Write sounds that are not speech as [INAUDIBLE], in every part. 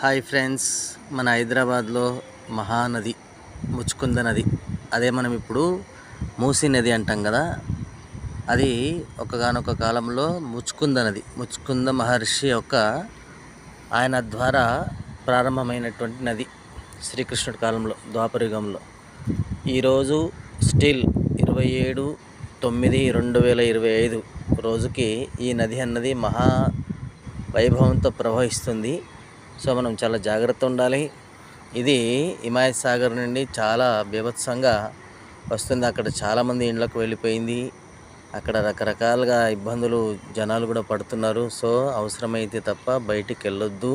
Hi friends మన హైదరాబాద్లో మహానది ముచ్చుకుంద నది. అదే మనం ఇప్పుడు మూసీ నది అంటాం కదా అది ఒకగానొక కాలంలో ముచ్చుకుంద నది. ముచ్చుకుంద మహర్షి యొక్క ఆయన ద్వారా ప్రారంభమైనటువంటి నది శ్రీకృష్ణుడి కాలంలో ద్వాపరయుగంలో. ఈరోజు స్టిల్ ఇరవై ఏడు తొమ్మిది రెండు వేల ఇరవై ఐదు రోజుకి ఈ నది అన్నది మహా వైభవంతో ప్రవహిస్తుంది. సో మనం చాలా జాగ్రత్త ఉండాలి. ఇది హిమాయత్ సాగర్ నుండి చాలా బీభత్సంగా వస్తుంది. అక్కడ చాలామంది ఇండ్లకు వెళ్ళిపోయింది. అక్కడ రకరకాలుగా ఇబ్బందులు జనాలు కూడా పడుతున్నారు. సో అవసరమైతే తప్ప బయటికి వెళ్ళొద్దు.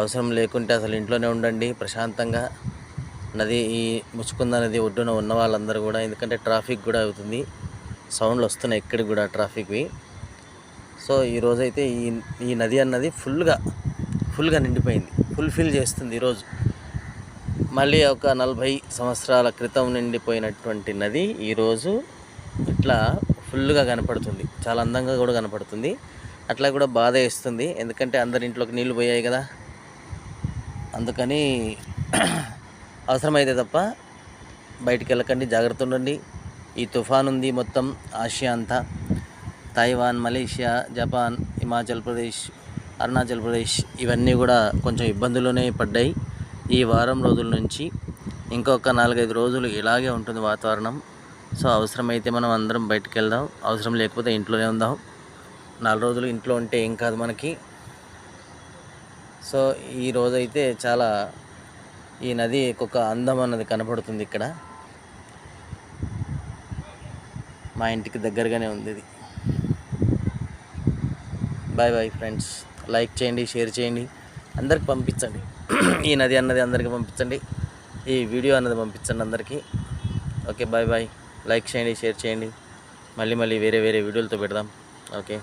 అవసరం లేకుంటే అసలు ఇంట్లోనే ఉండండి ప్రశాంతంగా. నది ఈ ముచ్చుకుంద నది ఒడ్డున ఉన్న వాళ్ళందరూ కూడా ఎందుకంటే ట్రాఫిక్ కూడా అవుతుంది. సౌండ్లు వస్తున్నాయి ఇక్కడికి కూడా ట్రాఫిక్వి. సో ఈరోజైతే ఈ ఈ నది అన్నది ఫుల్గా ఫుల్గా నిండిపోయింది. ఫుల్ఫిల్ చేస్తుంది ఈరోజు మళ్ళీ ఒక నలభై సంవత్సరాల క్రితం నిండిపోయినటువంటి నది ఈరోజు ఇట్లా ఫుల్గా కనపడుతుంది. చాలా అందంగా కూడా కనపడుతుంది. అట్లా కూడా బాధ వేస్తుంది. ఎందుకంటే అందరి ఇంట్లోకి నీళ్ళు పోయాయి కదా. అందుకని [CLEARS THROAT] అవసరమైతే తప్ప బయటికి వెళ్ళకండి. జాగ్రత్త ఉండండి. ఈ తుఫాన్ ఉంది మొత్తం ఆసియా అంతా. Taiwan Malaysia Japan Himachal Pradesh Arunachal Pradesh ఇవన్నీ కూడా కొంచెం ఇబ్బందులోనే పడ్డాయి. ఈ వారం రోజుల నుంచి ఇంకొక నాలుగైదు రోజులు ఇలాగే ఉంటుంది వాతావరణం. సో అవసరమైతే మనం అందరం బయటకు వెళ్దాం అవసరం లేకపోతే ఇంట్లోనే ఉందాం. నాలుగు రోజులు ఇంట్లో ఉంటే ఏం కాదు మనకి. సో ఈ రోజైతే చాలా ఈ నది ఒక అందం అన్నది కనపడుతుంది ఇక్కడ. మా ఇంటికి దగ్గరగానే ఉంది ఇది. బాయ్ బాయ్ ఫ్రెండ్స్ లైక్ చేయండి షేర్ చేయండి. అందరికి పంపించండి. ఈ నది అన్నది అందరికి పంపించండి. ఈ వీడియో అన్నది పంపించండి అందరికీ. ఓకే బాయ్ బాయ్ లైక్ చేయండి షేర్ చేయండి. మళ్ళీ మళ్ళీ వేరే వేరే వీడియోలతో పెడదాం. ఓకే